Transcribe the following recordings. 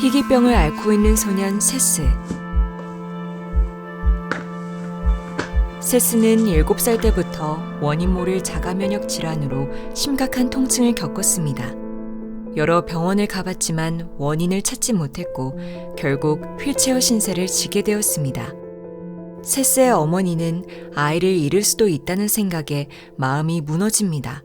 희귀병을 앓고 있는 소년 세스. 세스는 7살 때부터 원인 모를 자가 면역 질환으로 심각한 통증을 겪었습니다. 여러 병원을 가봤지만 원인을 찾지 못했고 결국 휠체어 신세를 지게 되었습니다. 세스의 어머니는 아이를 잃을 수도 있다는 생각에 마음이 무너집니다.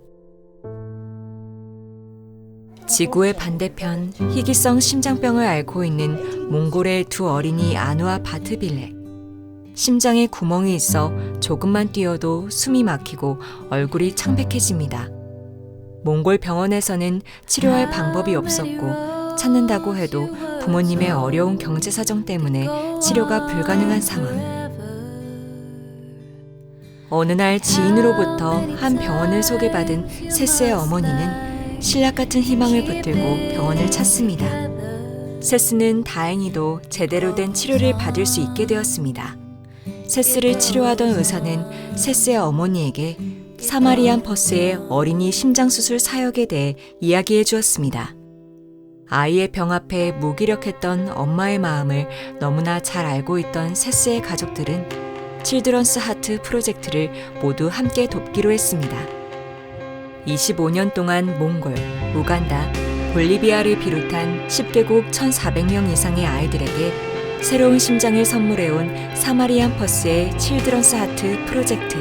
지구의 반대편 희귀성 심장병을 앓고 있는 몽골의 두 어린이 아누와 바트빌레. 심장에 구멍이 있어 조금만 뛰어도 숨이 막히고 얼굴이 창백해집니다. 몽골 병원에서는 치료할 방법이 없었고 찾는다고 해도 부모님의 어려운 경제 사정 때문에 치료가 불가능한 상황. 어느 날 지인으로부터 한 병원을 소개받은 세스의 어머니는 신락 같은 희망을 붙들고 병원을 찾습니다. 세스는 다행히도 제대로 된 치료를 받을 수 있게 되었습니다. 세스를 치료하던 의사는 세스의 어머니에게 사마리안 퍼스의 어린이 심장수술 사역에 대해 이야기해 주었습니다. 아이의 병 앞에 무기력했던 엄마의 마음을 너무나 잘 알고 있던 세스의 가족들은 칠드런스 하트 프로젝트를 모두 함께 돕기로 했습니다. 25년 동안 몽골, 우간다, 볼리비아를 비롯한 10개국 1,400명 이상의 아이들에게 새로운 심장을 선물해온 사마리안 퍼스의 칠드런스 하트 프로젝트.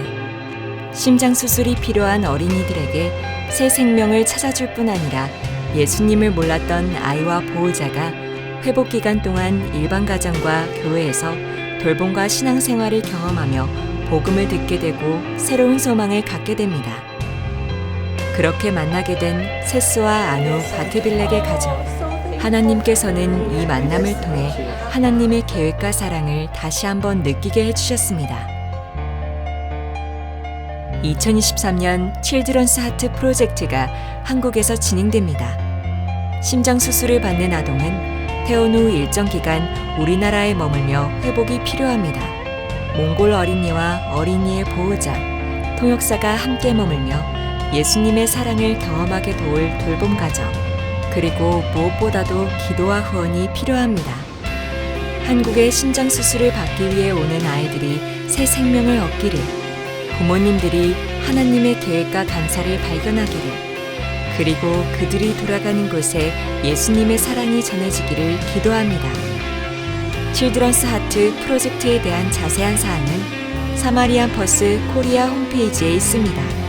심장 수술이 필요한 어린이들에게 새 생명을 찾아줄 뿐 아니라 예수님을 몰랐던 아이와 보호자가 회복 기간 동안 일반 가정과 교회에서 돌봄과 신앙생활을 경험하며 복음을 듣게 되고 새로운 소망을 갖게 됩니다. 그렇게 만나게 된 세스와 아누 바트빌렉의 가족. 하나님께서는 이 만남을 통해 하나님의 계획과 사랑을 다시 한번 느끼게 해주셨습니다. 2023년 칠드런스 하트 프로젝트가 한국에서 진행됩니다. 심장 수술을 받는 아동은 태어난 후 일정 기간 우리나라에 머물며 회복이 필요합니다. 몽골 어린이와 어린이의 보호자, 통역사가 함께 머물며 예수님의 사랑을 경험하게 도울 돌봄 가정, 그리고 무엇보다도 기도와 후원이 필요합니다. 한국의 심장 수술을 받기 위해 오는 아이들이 새 생명을 얻기를, 부모님들이 하나님의 계획과 감사를 발견하기를, 그리고 그들이 돌아가는 곳에 예수님의 사랑이 전해지기를 기도합니다. 칠드런스 하트 프로젝트에 대한 자세한 사항은 사마리안 퍼스 코리아 홈페이지에 있습니다.